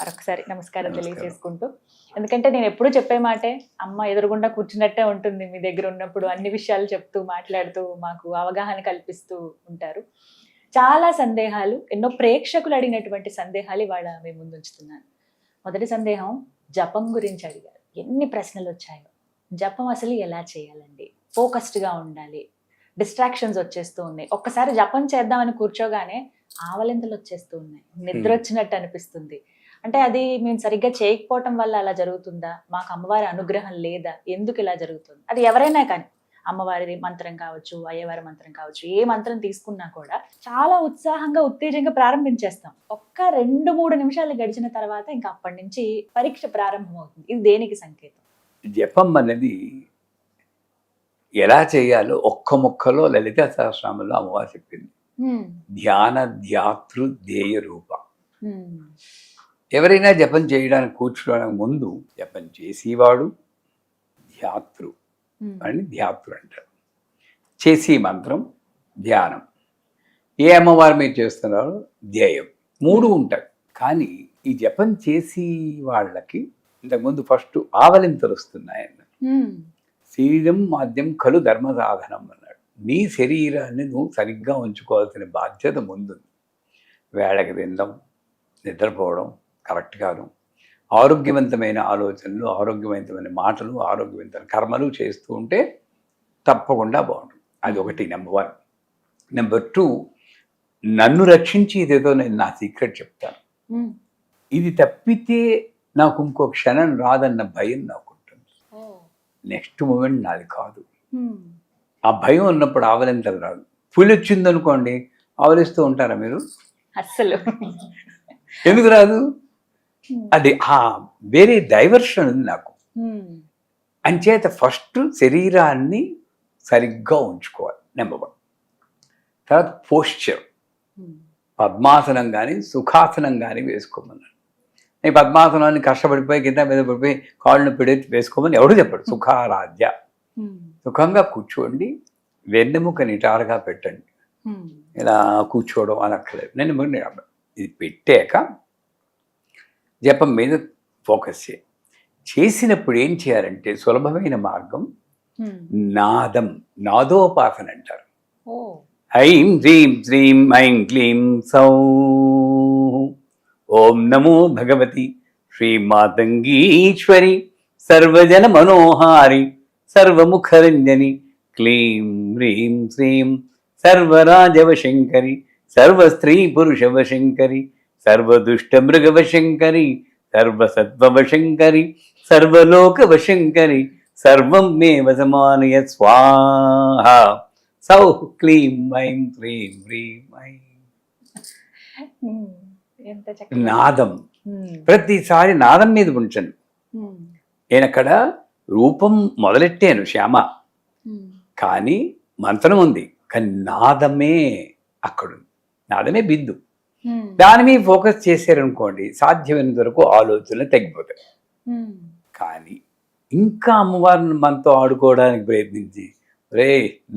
మరొకసారి నమస్కారం. తెలియజేసుకుంటూ. ఎందుకంటే నేను ఎప్పుడూ చెప్పే మాటే అమ్మ ఎదురుగుండా కూర్చున్నట్టే ఉంటుంది మీ దగ్గర ఉన్నప్పుడు అన్ని విషయాలు చెప్తూ మాట్లాడుతూ మాకు అవగాహన కల్పిస్తూ ఉంటారు. చాలా సందేహాలు ఎన్నో ప్రేక్షకులు అడిగినటువంటి సందేహాలు ఇవాళ మీ ముందు ఉంచుతున్నాను. మొదటి సందేహం జపం గురించి అడిగారు. ఎన్ని ప్రశ్నలు వచ్చాయో. జపం అసలు ఎలా చేయాలండి? ఫోకస్డ్గా ఉండాలి. డిస్ట్రాక్షన్స్ వచ్చేస్తూ ఉన్నాయి. ఒక్కసారి జపం చేద్దామని కూర్చోగానే ఆవలింతలు వచ్చేస్తూ ఉన్నాయి. నిద్ర వచ్చినట్టు అనిపిస్తుంది. అంటే అది మేము సరిగ్గా చేయకపోవటం వల్ల అలా జరుగుతుందా? మాకు అమ్మవారి అనుగ్రహం లేదా? ఎందుకు ఇలా జరుగుతుంది? అది ఎవరైనా కానీ అమ్మవారి మంత్రం కావచ్చు అయ్యవారి మంత్రం కావచ్చు ఏ మంత్రం తీసుకున్నా కూడా చాలా ఉత్సాహంగా ఉత్తేజంగా ప్రారంభించేస్తాం. ఒక్క రెండు మూడు నిమిషాలు గడిచిన తర్వాత ఇంకా అప్పటి నుంచి పరీక్ష ప్రారంభమవుతుంది. ఇది దేనికి సంకేతం? జపం అనేది ఎలా చేయాలో ఒక్క ముక్కలో లలిత సహస్రామంలో అమ్మవారు చెప్పింది. ధ్యాన ధ్యాతృ ధ్యేయ రూప. ఎవరైనా జపం చేయడానికి కూర్చోడానికి ముందు జపం చేసేవాడు ధ్యాతృ. అని ధ్యాతృ అంటారు. చేసి మంత్రం ధ్యానం. ఏ అమ్మవారు మీరు చేస్తున్నారో ధ్యేయం. మూడు ఉంటాయి. కానీ ఈ జపం చేసి వాళ్ళకి ఇంతకుముందు ఫస్ట్ ఆవలింతలు వస్తున్నాయి అన్నారు హ్మ్. శరీరం మాధ్యం కలు ధర్మ సాధనం అన్నాడు. నీ శరీరాన్ని నువ్వు సరిగ్గా ఉంచుకోవాల్సిన బాధ్యత ముందుంది. వేళకి తినడం నిద్రపోవడం కరెక్ట్గాను ఆరోగ్యవంతమైన ఆలోచనలు ఆరోగ్యవంతమైన మాటలు ఆరోగ్యవంతమైన కర్మలు చేస్తూ ఉంటే తప్పకుండా బాగుంటుంది. అది ఒకటి నెంబర్ వన్. నెంబర్ టూ నన్ను రక్షించి ఇదేదో నేను నా సీక్రెట్ చెప్తాను. ఇది తప్పితే నాకు ఇంకో క్షణం రాదన్న భయం నాకు ఉంటుంది ఓ. నెక్స్ట్ మూమెంట్ నాది కాదు. ఆ భయం ఉన్నప్పుడు ఆవలింతలు రాదు. పులి వచ్చింది అనుకోండి ఆవలిస్తూ ఉంటారా మీరు? అస్సలు. ఎందుకు రాదు? అది ఆ వేరే డైవర్షన్ ఉంది నాకు. హ్మ్. అంచేత ఫస్ట్ శరీరాన్ని సరిగ్గా ఉంచుకోవాలి నెంబర్ వన్ తర్వాత పోస్చర్ హ్మ్. పద్మాసనం కానీ సుఖాసనం కానీ వేసుకోమన్నాడు. నేను పద్మాసనాన్ని కష్టపడిపోయి కింద మీద పడిపోయి కాళ్ళను పెడి వేసుకోమని ఎవడు చెప్పాడు. సుఖారాధ్య. సుఖంగా కూర్చోండి వెన్నెముక నిటారుగా పెట్టండి. ఇలా కూర్చోవడం అనక్కర్లేదు. నేను ఇది పెట్టాక జపం మీద ఫోకస్ చేయి. చేసినప్పుడు ఏం చేయాలంటే సులభమైన మార్గం. నాదం నాదోపాసన అంటారు. ఐం హ్రీం శ్రీం ఐం క్లీం సౌ. ఓం నమో భగవతి శ్రీమాతంగీశ్వరి సర్వజన మనోహారి సర్వముఖరంజని క్లీం హ్రీం శ్రీం సర్వరాజవశంకరి సర్వస్త్రీ పురుషవశంకరి సర్వదుష్టమృగవశంకరి సర్వసత్వవశంకరి సర్వలోకవశంకరి సర్వం మే వసమానయ స్వాహ. సౌ క్లీం ఐం హ్రీం హ్రీం ఐం. నాదం. ప్రతిసారి నాదం మీద ఉంచండి. నేను అక్కడ రూపం మొదలెట్టాను శ్యామ. కానీ మంత్రం ఉంది. కానీ నాదమే అక్కడుంది నాదమే బిందు. దాని మీద ఫోకస్ చేశారనుకోండి సాధ్యమైనంత వరకు ఆలోచనలు తగ్గిపోతాయి హ్మ్. కానీ ఇంకా అమ్మవారిని మనతో ఆడుకోవడానికి ప్రయత్నించి రే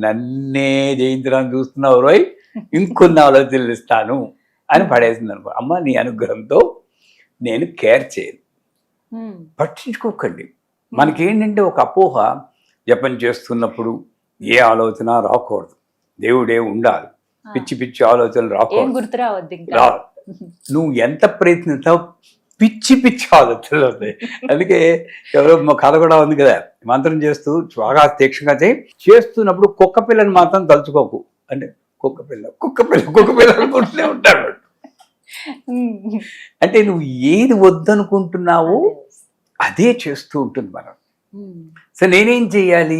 నన్నే జయించడానికి చూస్తున్నావు రోయ్ ఇంకొన్ని ఆలోచనలు ఇస్తాను అని పడేసింది అనుకో అమ్మ నీ అనుగ్రహంతో నేను కేర్ చేయను హ్మ్. పట్టించుకోకండి మనకేంటంటే ఒక అపోహ జపం చేస్తున్నప్పుడు ఏ ఆలోచన రాకూడదు దేవుడే ఉండాలి. పిచ్చి పిచ్చి ఆలోచనలు రాకూడదు. గుర్తు రావద్దు నువ్వు ఎంత ప్రయత్నిస్తావు పిచ్చి పిచ్చి ఆలోచనలు అందుకే ఎవరో మా కథ కూడా ఉంది కదా మంత్రం చేస్తూ బాగా తీక్షంగా చేయి చేస్తున్నప్పుడు కుక్క పిల్లని మాత్రం తలుచుకోకు. అంటే కుక్క పిల్ల కుక్క పిల్ల కుక్క పిల్ల అనుకుంటూనే ఉంటాడు. అంటే నువ్వు ఏది వద్దనుకుంటున్నావో అదే. చేస్తూ ఉంటుంది మనం. సో నేనేం చేయాలి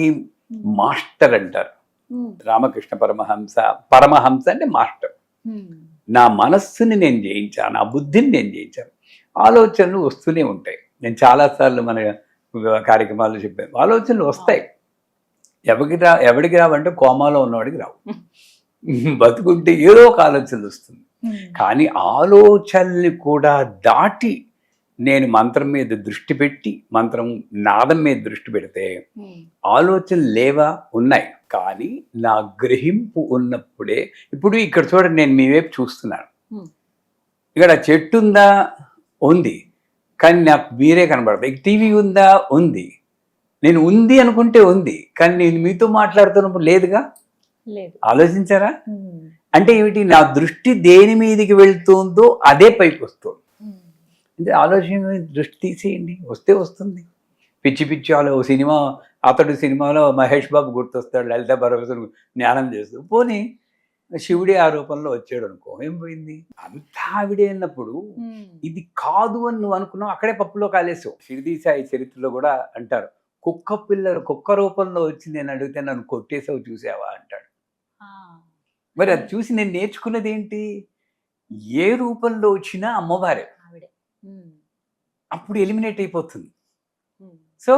మాస్టర్ అంటారు. రామకృష్ణ పరమహంస పరమహంస అంటే మాస్టర్. నా మనస్సుని నేను జయించాను నా బుద్ధిని నేను జయించాను ఆలోచనలు వస్తూనే ఉంటాయి. నేను చాలాసార్లు మన కార్యక్రమాలు చెప్పాను. ఆలోచనలు వస్తాయి. ఎవరికి రా ఎవరికి రావంటే కోమాలో ఉన్నవాడికి రావు. బతుకుంటే ఏదో ఒక ఆలోచనలు వస్తుంది. కానీ ఆలోచనల్ని కూడా దాటి నేను మంత్రం మీద దృష్టి పెట్టి మంత్రం నాదం మీద దృష్టి పెడితే. ఆలోచనలు లేవా ఉన్నాయి. కానీ నా గ్రహింపు ఉన్నప్పుడే ఇప్పుడు ఇక్కడ చూడండి నేను మీ వైపు చూస్తున్నాను. ఇక్కడ చెట్టు ఉందా? ఉంది. కానీ నాకు మీరే కనబడతాయి టీవీ ఉందా? ఉంది. నేను ఉంది అనుకుంటే ఉంది. కానీ నేను మీతో మాట్లాడుతున్నప్పుడు లేదుగా? లేదు. ఆలోచించారా. అంటే ఏమిటి? నా దృష్టి దేని మీదకి వెళ్తుందో అదే పైకి వస్తుంది. అంటే ఆలోచన దృష్టి తీసేయండి. వస్తే వస్తుంది. పిచ్చి పిచ్చి ఆలో సినిమా అతడు సినిమాలో మహేష్ బాబు గుర్తొస్తాడు లలిత పరమేశ్వరు జ్ఞానం చేస్తూ పోనీ శివుడే ఆ రూపంలో వచ్చాడు అనుకో ఏం పోయింది అంతా ఆవిడే అన్నప్పుడు. ఇది కాదు అని నువ్వు అనుకున్నావు అక్కడే పప్పులో కాలేసావు షిరిడి సాయి చరిత్రలో కూడా అంటారు కుక్క పిల్ల కుక్క రూపంలో వచ్చి నేను అడిగితే నన్ను కొట్టేసావు చూసావా అంటాడు. మరి అది చూసి నేను నేర్చుకున్నది ఏంటి ఏ రూపంలో వచ్చినా అమ్మవారే. అప్పుడు ఎలిమినేట్ అయిపోతుంది. సో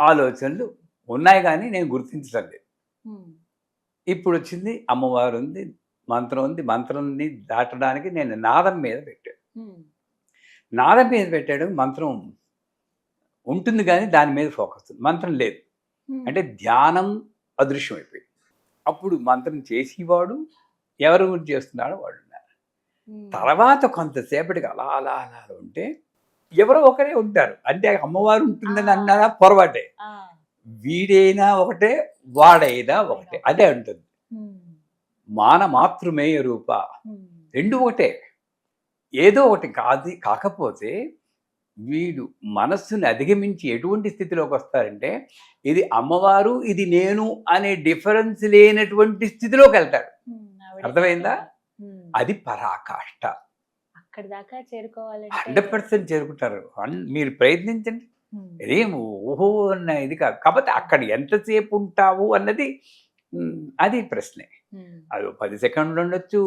ఆలోచనలు ఉన్నాయి కానీ నేను గుర్తించడం లేదు. ఇప్పుడు వచ్చింది అమ్మవారు ఉంది మంత్రం ఉంది మంత్రాన్ని దాటడానికి నేను నాదం మీద పెట్టాను. నాదం మీద పెట్టాడు మంత్రం ఉంటుంది కానీ దాని మీద ఫోకస్. మంత్రం లేదు. అంటే ధ్యానం అదృశ్యం అయిపోయింది అప్పుడు మంత్రం చేసేవాడు ఎవరు చేస్తున్నాడో వాడు ఉన్నారు. తర్వాత కొంతసేపటికి అలా అలా అలా ఉంటే ఎవరో ఒకరే ఉంటారు. అంటే అమ్మవారు ఉంటుందని. అన్నారా? పొరపాటే. వీడైనా ఒకటే వాడైనా ఒకటే. అదే ఉంటుంది. మాన మాతృమేయ రూప. రెండు ఒకటే. ఏదో ఒకటి కాదు. కాకపోతే వీడు మనస్సుని అధిగమించి ఎటువంటి స్థితిలోకి వస్తారంటే ఇది అమ్మవారు ఇది నేను అనే డిఫరెన్స్ లేనటువంటి స్థితిలోకి వెళ్తాడు. అర్థమైందా? అది పరాకాష్ట. అక్కడి దాకా చేరుకోవాలంటే హండ్రెడ్ పర్సెంట్ చేరుకుంటారు మీరు ప్రయత్నించండి. ఏం ఓహో అన్న ఇది కాదు కాకపోతే అక్కడ ఎంతసేపు ఉంటావు అన్నది అది ప్రశ్నే. అది పది సెకండ్లు ఉండొచ్చు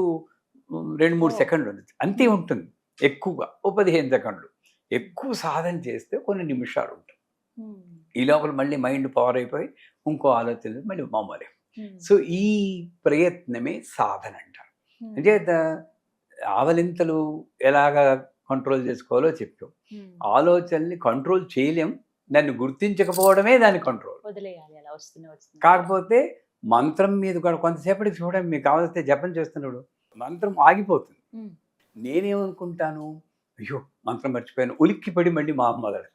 రెండు మూడు. సెకండ్లు ఉండొచ్చు అంతే ఉంటుంది ఎక్కువగా ఓ పదిహేను సెకండ్లు ఎక్కువ సాధన చేస్తే కొన్ని నిమిషాలు ఉంటాయి. ఈ లోపల మళ్ళీ మైండ్ పవర్ అయిపోయి ఇంకో ఆలోచన మళ్ళీ మామూలే. సో ఈ ప్రయత్నమే సాధన అంటారు. అంటే ఆవలింతలు ఎలాగా కంట్రోల్ చేసుకోవాలో చెప్పాం. ఆలోచనల్ని కంట్రోల్ చేయలేం. దాన్ని గుర్తించకపోవడమే దాని కంట్రోల్ కాకపోతే మంత్రం మీద కూడా కొంతసేపటికి చూడండి మీకు కావాల్సితే జపం చేస్తున్నాడు మంత్రం ఆగిపోతుంది. నేనేమనుకుంటాను? అయ్యో మంత్రం మర్చిపోయాను. ఉలిక్కిపడి మళ్ళీ మా మొదలు.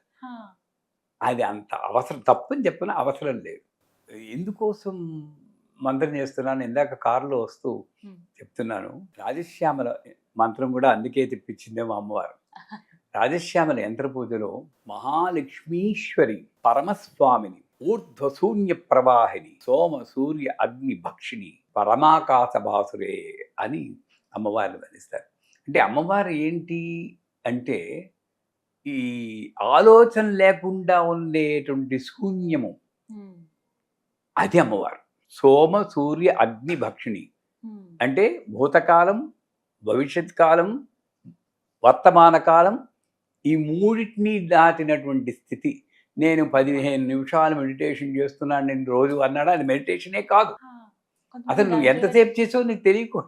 అది అంత అవసరం తప్పని చెప్పిన అవసరం లేదు. ఎందుకోసం మంత్రం చేస్తున్నాను ఇందాక కారులో వస్తూ. చెప్తున్నాను. రాజశ్యామల మంత్రం కూడా అందుకే తెప్పించిందే మా అమ్మవారు. రాజశ్యామల యంత్ర పూజలో మహాలక్ష్మీశ్వరి పరమస్వామిని ఊర్ధ్వశూన్య ప్రవాహిని సోమ సూర్య అగ్ని భక్షిణి పరమాకాశ భాసురే అని అమ్మవారిని వర్ణిస్తారు అంటే అమ్మవారు ఏంటి అంటే ఈ ఆలోచన లేకుండా ఉండేటువంటి శూన్యము. అది అమ్మవారు. సోమ సూర్య అగ్ని భక్షిణి. అంటే భూతకాలం భవిష్యత్ కాలం వర్తమాన కాలం ఈ మూడింటిని దాటినటువంటి స్థితి నేను పదిహేను నిమిషాలు మెడిటేషన్ చేస్తున్నాను నేను రోజు అన్నాడా అది మెడిటేషనే కాదు అసలు నువ్వు ఎంతసేపు చేసావు నీకు తెలియకు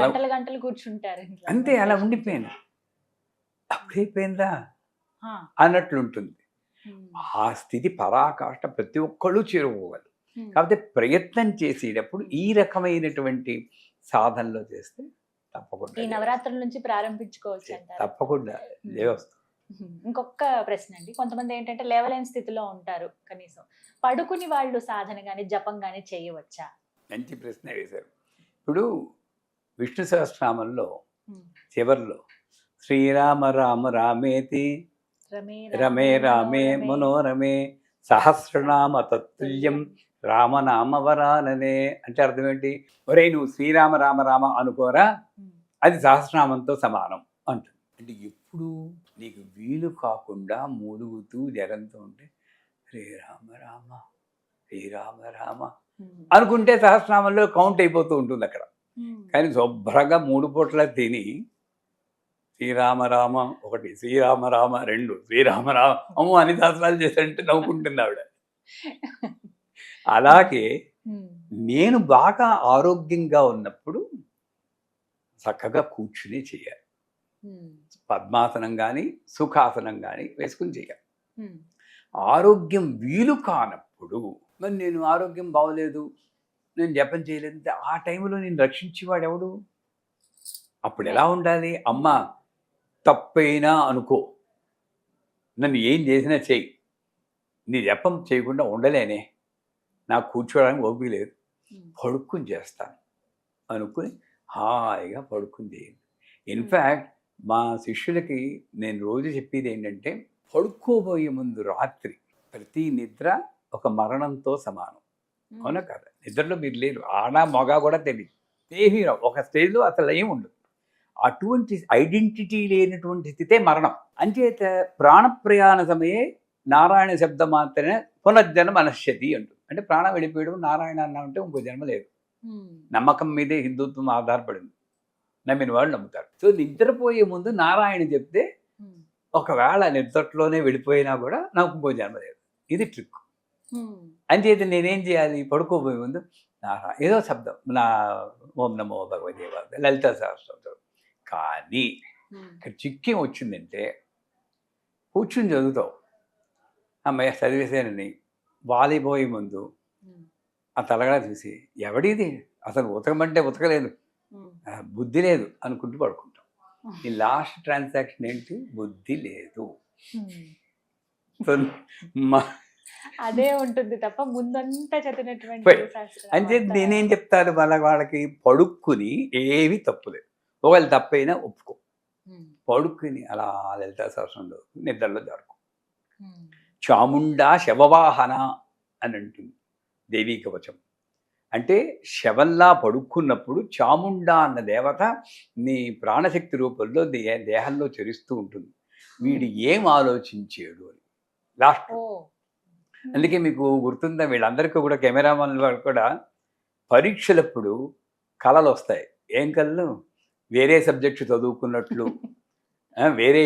గంటలు గంటలు కూర్చుంటారు. అంతే అలా ఉండిపోయాను అప్పుడైపోయిందా. అన్నట్లుంటుంది. ఆ స్థితి పరాకాష్ట ప్రతి ఒక్కళ్ళు చేరుకోగలరు. కాకపోతే ప్రయత్నం చేసేటప్పుడు ఈ రకమైనటువంటి సాధనలో చేస్తే తప్పకుండా ఈ నవరాత్రుల నుంచి ప్రారంభించుకోవచ్చు తప్పకుండా లేవస్తుంది ఇంకొక ప్రశ్న అండి. కొంతమంది ఏంటంటే లేవలేని స్థితిలో ఉంటారు కనీసం. పడుకుని వాళ్ళు సాధన గాని జపం గాని చేయవచ్చా? మంచి ప్రశ్న వేశారు. ఇప్పుడు విష్ణు సహస్రనామంలో. చివరిలో శ్రీరామ రామ రామేతి రమే రమే రామే మనోరమే సహస్రనామ తత్తుల్యం రామనామవరాననే అంటే అర్థం ఏంటి ఒరే నువ్వు శ్రీరామ రామ రామ అనుకోరా. అది సహస్రనామంతో సమానం అంటుంది అంటే ఎప్పుడు నీకు వీలు కాకుండా మూలుగుతూ జరంతో ఉంటే శ్రీరామ రామ శ్రీరామ రామ. అనుకుంటే సహస్రనామంలో కౌంట్ అయిపోతూ ఉంటుంది అక్కడ. కానీ శుభ్రంగా మూడు పూట్ల తిని శ్రీరామ రామ ఒకటి శ్రీరామ రామ రెండు శ్రీరామ రామ అమ్మో అన్ని సహస్రాలు చేశాడంటే నవ్వుకుంటుంది ఆవిడ అలాగే. నేను బాగా ఆరోగ్యంగా ఉన్నప్పుడు చక్కగా కూర్చుని చేయాలి. పద్మాసనం కానీ సుఖాసనం కానీ వేసుకుని చేయాలి. ఆరోగ్యం వీలు కానప్పుడు మరి నేను ఆరోగ్యం బాగోలేదు నేను జపం చేయలేదు ఆ టైంలో నేను రక్షించేవాడు ఎవడు అప్పుడు ఎలా ఉండాలి అమ్మ తప్పైనా అనుకో. నన్ను ఏం చేసినా చెయ్యి. నీ జపం చేయకుండా ఉండలేనే. నాకు కూర్చోవడానికి ఓపిక లేదు. పడుకుని చేస్తాను. అనుకుని హాయిగా పడుకుని చేయండి. ఇన్ఫ్యాక్ట్ మా శిష్యులకి నేను రోజు చెప్పేది ఏంటంటే పడుకోబోయే ముందు రాత్రి ప్రతి నిద్ర ఒక మరణంతో సమానం. అవునా కదా? నిద్రలో మీరు లేరు. ఆడ మగ కూడా తెలియదు ఏమీ. ఒక స్టేజ్లో అసలు ఏమి ఉండదు. అటువంటి ఐడెంటిటీ లేనటువంటి స్థితే మరణం. అంచేత ప్రాణప్రయాణ సమయే నారాయణ శబ్దం మాత్రమే పునర్జన్మ మనశ్యతి అంటుంది అంటే ప్రాణం వెళ్ళిపోయడం నారాయణ అన్న ఉంటే ఇంకో జన్మ లేదు. నమ్మకం మీదే హిందుత్వం ఆధారపడింది. నమ్మిన వాళ్ళు నమ్ముతారు. సో నిద్రపోయే ముందు నారాయణ చెప్తే ఒకవేళ నిద్రలోనే వెళ్ళిపోయినా కూడా నాకు ఇంకో జన్మ లేదు. ఇది ట్రిక్. అంచేత నేనేం చేయాలి? పడుకోబోయే ముందు నారా ఏదో శబ్దం. నా ఓం నమో భగవదేవ లలిత సహస్రం కానీ ఇక్కడ చిక్కేం వచ్చిందంటే కూర్చుని చదువుతావు. అమ్మయ్య చదివేసానని వాలిపోయే ముందు ఆ తలగా చూసి ఎవడిది? అసలు ఉతకమంటే ఉతకలేదు. బుద్ధి లేదు అనుకుంటూ పడుకుంటాం. ఈ లాస్ట్ ట్రాన్సాక్షన్ ఏంటి? బుద్ధి లేదు. అదే ఉంటుంది తప్ప ముందంతా చదివినటువంటి అంటే అంతా- నేనేం చెప్తాను? వాళ్ళ వాళ్ళకి పడుక్కుని ఏవి తప్పులేదు ఒకవేళ తప్పైనా ఒప్పుకో. పడుకుని అలా లలిత సహస్రంలో నిద్రలో ఉమ్, చాముండా శవవాహన అని అంటుంది దేవీ కవచం అంటే శవంలా పడుకున్నప్పుడు చాముండా అన్న దేవత నీ ప్రాణశక్తి రూపంలో దే దేహంలో చరిస్తూ ఉంటుంది. వీడు ఏం ఆలోచించాడు అని. లాస్ట్. అందుకే మీకు గుర్తుందా వీళ్ళందరికీ కూడా కెమెరామన్ వాళ్ళు కూడా పరీక్షలప్పుడు కళలు వస్తాయి. ఏం కళలు వేరే సబ్జెక్ట్ చదువుకున్నట్లు వేరే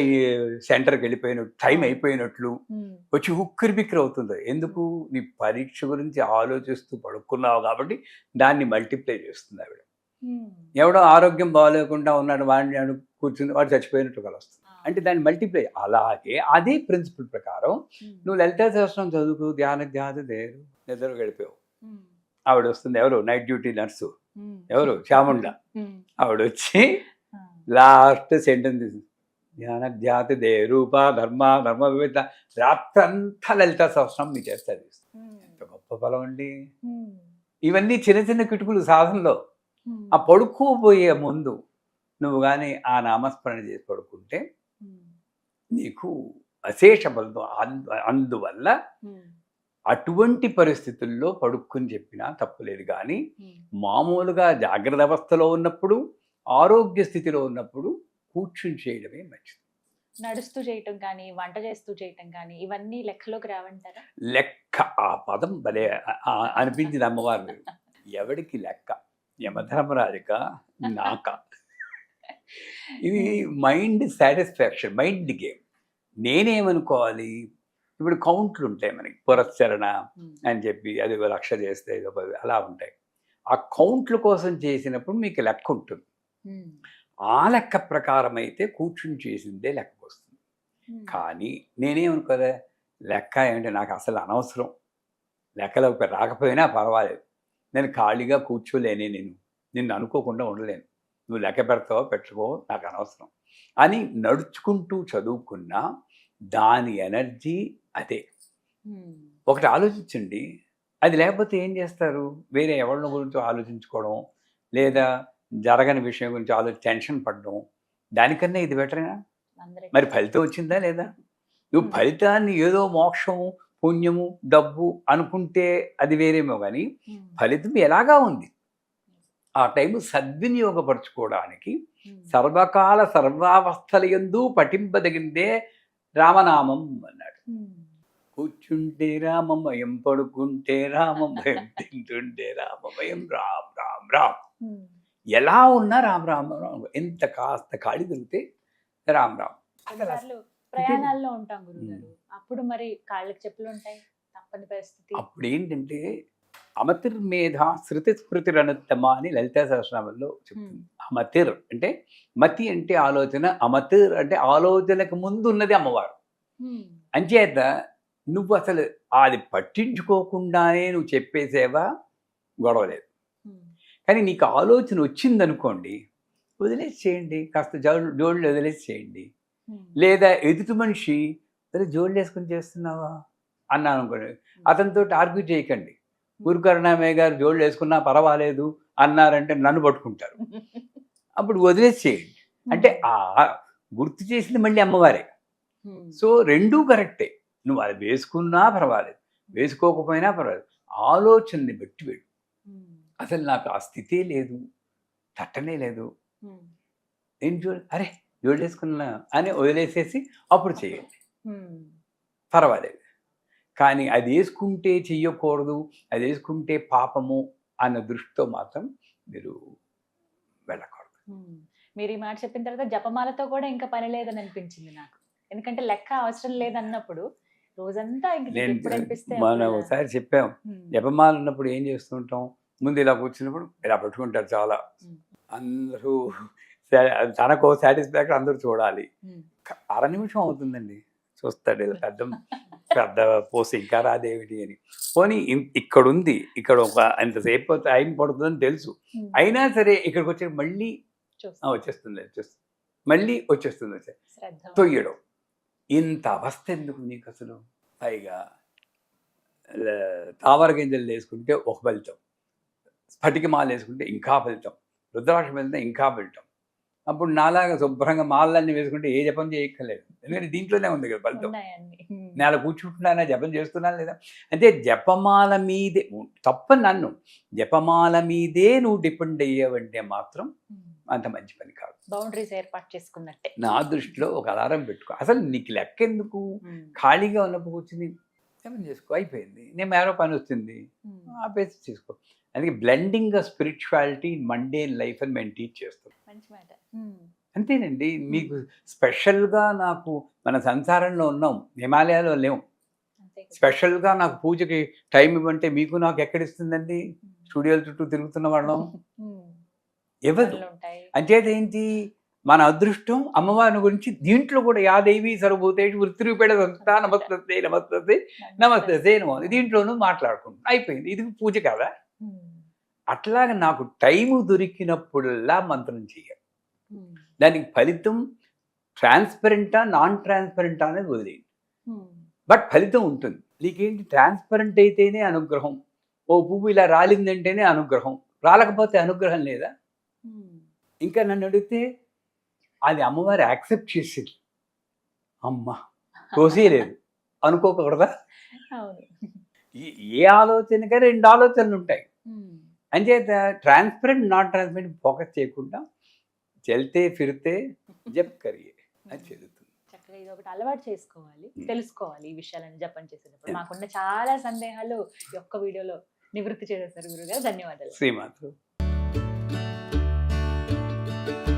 సెంటర్కి వెళ్ళిపోయినట్టు టైం అయిపోయినట్లు ఉమ్, వచ్చి ఉక్కిరి బిక్కిరి అవుతుంది. ఎందుకు? నీ పరీక్ష గురించి ఆలోచిస్తూ పడుకున్నావు కాబట్టి దాన్ని మల్టిప్లై చేస్తుంది ఆవిడ. ఉమ్. ఎవడో ఆరోగ్యం బాగాలేకుండా ఉన్నాడు వాడిని అను కూర్చుని వాడు చచ్చిపోయినట్టు కలుస్తుంది. అంటే దాన్ని మల్టిప్లై అలాగే అదే ప్రిన్సిపల్ ప్రకారం నువ్వు లలిత సహస్రం చదువుకు ధ్యాన ధ్యాన దేరు నిద్ర గడిపావు. ఆవిడ వస్తుంది ఎవరు? Night duty nurse. ఎవరు? చాముండ ఉమ్, ఆవిడ వచ్చి లాస్ట్ సెంటెన్స్ ధ్యాన ధ్యాత దే రూప ధర్మ ధర్మ వివిధ రాత్రంతా లలిత సహస్రం మీ చేస్తుంది ఉమ్, ఎంత గొప్ప ఫలం అండి. ఇవన్నీ చిన్న చిన్న కిటుకులు సాధనలో. ఆ పడుకోబోయే ముందు నువ్వు కానీ ఆ నామస్మరణ చేసి పడుకుంటే నీకు అశేష బలం అందు- అందువల్ల అటువంటి పరిస్థితుల్లో పడుక్కుని చెప్పినా తప్పులేదు. కానీ. మామూలుగా జాగ్రత్త అవస్థలో ఉన్నప్పుడు ఆరోగ్య స్థితిలో ఉన్నప్పుడు కూర్చుని చేయడమే మంచిది. నడుస్తూ చేయటం కానీ వంట చేస్తూ చేయటం కానీ ఇవన్నీ లెక్కలోకి రావంటారా? లెక్క. ఆ పదం భలే అనిపించింది అమ్మవారు. ఎవడికి లెక్క? యమధర్మరాజుక? నాక. ఇది మైండ్ సాటిస్ఫాక్షన్ మైండ్ గేమ్. నేనేమనుకోవాలి? ఇప్పుడు కౌంట్లు ఉంటాయి మనకి. పురస్చరణ ఉమ్, అని చెప్పి అది లక్ష చేస్తే ఇది అలా ఉంటాయి. ఆ కౌంట్ల కోసం చేసినప్పుడు మీకు లెక్క ఉంటుంది. ఆ లెక్క ప్రకారం అయితే కూర్చుని చేసిందే లెక్క వస్తుంది. కానీ నేనేమనుకోలే లెక్క ఏంటి నాకు అసలు అనవసరం. లెక్కలోకి రాకపోయినా పర్వాలేదు. నేను ఖాళీగా కూర్చోలేనే నేను. నిన్ను అనుకోకుండా ఉండలేను. నువ్వు లెక్క పెడతావో పెట్టుకో నాకు అనవసరం. అని నడుచుకుంటూ చదువుకున్నా దాని ఎనర్జీ అదే. ఒకటి ఆలోచించండి. అది లేకపోతే ఏం చేస్తారు? వేరే ఎవరిని గురించి ఆలోచించుకోవడం లేదా జరగని విషయం గురించి ఆలోచి టెన్షన్ పడడం దానికన్నా ఇది బెటరేనా. మరి ఫలితం వచ్చిందా లేదా? నువ్వు. ఫలితాన్ని ఏదో మోక్షము పుణ్యము డబ్బు అనుకుంటే అది వేరేమో కానీ ఫలితం ఎలాగా ఉంది? ఆ టైం సద్వినియోగపరచుకోవడానికి సర్వకాల సర్వావస్థల ఎందు పఠింపదగిందే రామనామం అన్నాడు. కూర్చుంటే రామమయం పడుకుంటే రామమయం తింటుంటే రామమయం. రామ్ రామ్ రామ్. ఎలా ఉన్నా రామ్ రామ్ రామ్. ఎంత కాస్త ఖాళీ దొరికితే రామ్ రామ్. ప్రయాణాల్లో ఉంటాం గురుగారు అప్పుడు మరి కాళ్ళకి చెప్పులు ఉంటాయి? తప్పని పరిస్థితి. అప్పుడు ఏంటంటే అమతిర్మేధ శృతి స్మృతిరనుత్తమ అని లలితా సహస్రనామంలో చెప్తుంది. అమతిర్ అంటే మతి అంటే ఆలోచన అమతిర్ అంటే ఆలోచనకు ముందు ఉన్నది అమ్మవారు అంచేత నువ్వు అసలు అది పట్టించుకోకుండానే నువ్వు చెప్పేసేవా? గొడవ లేదు. ఉమ్, కానీ నీకు ఆలోచన వచ్చిందనుకోండి వదిలేసి చేయండి కాస్త జోడు జోడులు వదిలేసి చేయండి లేదా ఎదుటి మనిషి సరే జోళ్ళు వేసుకుని చేస్తున్నావా? అన్నాను అనుకోండి. అతనితో ఆర్గ్యూ చేయకండి. గురుకరుణామయ్య గారు జోళ్ళు వేసుకున్నా పర్వాలేదు అన్నారంటే నన్ను పట్టుకుంటారు. అప్పుడు వదిలేసేయండి. అంటే ఆ గుర్తు చేసింది మళ్ళీ అమ్మవారే. సో రెండూ కరెక్టే. నువ్వు అది వేసుకున్నా పర్వాలేదు. వేసుకోకపోయినా పర్వాలేదు. ఆలోచనని బట్టి వెళ్ళు. అసలు నాకు ఆ స్థితే లేదు. తట్టనే లేదు. ఏం చూడు అరే జోడు వేసుకున్నా అని వదిలేసేసి అప్పుడు చేయండి పర్వాలేదు. కానీ అది వేసుకుంటే చెయ్యకూడదు అది వేసుకుంటే పాపము అన్న దృష్టితో మాత్రం మీరు వెళ్ళకూడదు. మీరు ఈ మాట చెప్పిన తర్వాత జపమాలతో కూడా ఇంకా పని లేదని అనిపించింది నాకు. ఎందుకంటే లెక్క అవసరం లేదన్నప్పుడు రోజంతా మనం ఒకసారి చెప్పాం. జపమాల ఉన్నప్పుడు ఏం చేస్తుంటాం? ముందు ఇలా కూర్చున్నప్పుడు ఇలా పెట్టుకుంటారు చాలా. అందరూ తనకో సాటిస్ఫాక్షన్ అందరూ చూడాలి. అర నిమిషం అవుతుందండి. చూస్తాడు ఇలా పెద్ద పెద్ద పోసి ఇంకా రాదేమిటి అని. పోనీ ఇక్కడ ఉంది ఇక్కడ ఒక ఎంతసేపు టైం పడుతుందని తెలుసు. అయినా సరే ఇక్కడికి వచ్చి మళ్ళీ వచ్చేస్తుంది వచ్చేస్తుంది. మళ్ళీ వచ్చేస్తుంది వచ్చే తొయ్యడం. ఇంత అవస్థ ఎందుకు నీకు అసలు పైగా తామర గింజలు వేసుకుంటే ఒక ఫలితం. స్ఫటిక మాల వేసుకుంటే ఇంకా ఫలితం. రుద్రాక్షం వెళ్తే ఇంకా ఫలితం. అప్పుడు నాలాగా శుభ్రంగా మాలన్నీ వేసుకుంటే ఏ జపం చేయక్కర్లేదు. ఎందుకంటే దీంట్లోనే ఉంది కదా ఫలితం. ఉమ్, నేల కూర్చుంటున్నానా జపం చేస్తున్నానా లేదా? అంటే జపమాల మీదే తప్ప నన్ను జపమాల మీదే నువ్వు డిపెండ్ అయ్యావంటే మాత్రం అంత మంచి పని కాదు. బౌండరీస్ ఏర్పాటు చేసుకున్నట్టే. నా దృష్టిలో ఒక అలారం పెట్టుకో. అసలు నీకు లెక్క ఎందుకు ఖాళీగా ఉన్నప్పుడు కూర్చుని జపం చేసుకో అయిపోయింది. నేను మేరో పని ఉమ్, ఆపేసి చేసుకో. అందుకే బ్లెండింగ్ స్పిరిచువాలిటీ మండే లైఫ్ అని మేము టీచ్ చేస్తాం. మంచి మాట. అంతేనండి. మీకు స్పెషల్గా నాకు మన సంసారంలో ఉన్నాం. హిమాలయాలో లేవు. స్పెషల్గా నాకు పూజకి టైం ఇవ్వంటే మీకు నాకు ఎక్కడిస్తుందండి స్టూడియోల చుట్టూ తిరుగుతున్న వాళ్ళం. ఇవ్వదు ఏంటి మన అదృష్టం అమ్మవారిని గురించి దీంట్లో కూడా యాదేవి సర్వభూతేషు వృత్తిరూపేణ సంస్థ నమస్తే నమస్తే. నమస్తే నమో దీంట్లోనూ మాట్లాడుకుంటున్నాం. అయిపోయింది. ఇది పూజ కదా? అట్లాగా నాకు టైము దొరికినప్పుడల్లా మంత్రం చేయాలి దానికి ఫలితం ట్రాన్స్పరెంటా నాన్ ట్రాన్స్పరెంటా అనేది వదిలేయండి. బట్ ఫలితం ఉంటుంది. నీకేంటి ట్రాన్స్పరెంట్ అయితేనే అనుగ్రహం. ఓ పువ్వు ఇలా రాలిందంటేనే అనుగ్రహం. రాలకపోతే అనుగ్రహం లేదా? ఇంకా నన్ను అడిగితే అది అమ్మవారు యాక్సెప్ట్ చేసింది. అమ్మ తోసేయలేదు అనుకోకూడదా? ఏ ఆలోచనగా రెండు ఆలోచనలు ఉంటాయి. అంచేత ట్రాన్స్పరెంట్ నాట్ ట్రాన్స్పరెంట్ ఫోకస్ చేయకుండా చెల్తే ఫిరితే జప్ కరియే అది చదువుతుంది చక్కగా ఇది ఒకటి అలవాటు చేసుకోవాలి. తెలుసుకోవాలి ఈ విషయాలను జపం చేసేటప్పుడు. మాకున్న చాలా సందేహాలు ఈ ఒక్క వీడియోలో నివృత్తి చేసేసారు గురుగారు. ధన్యవాదాలు. శ్రీమాతృ. thank you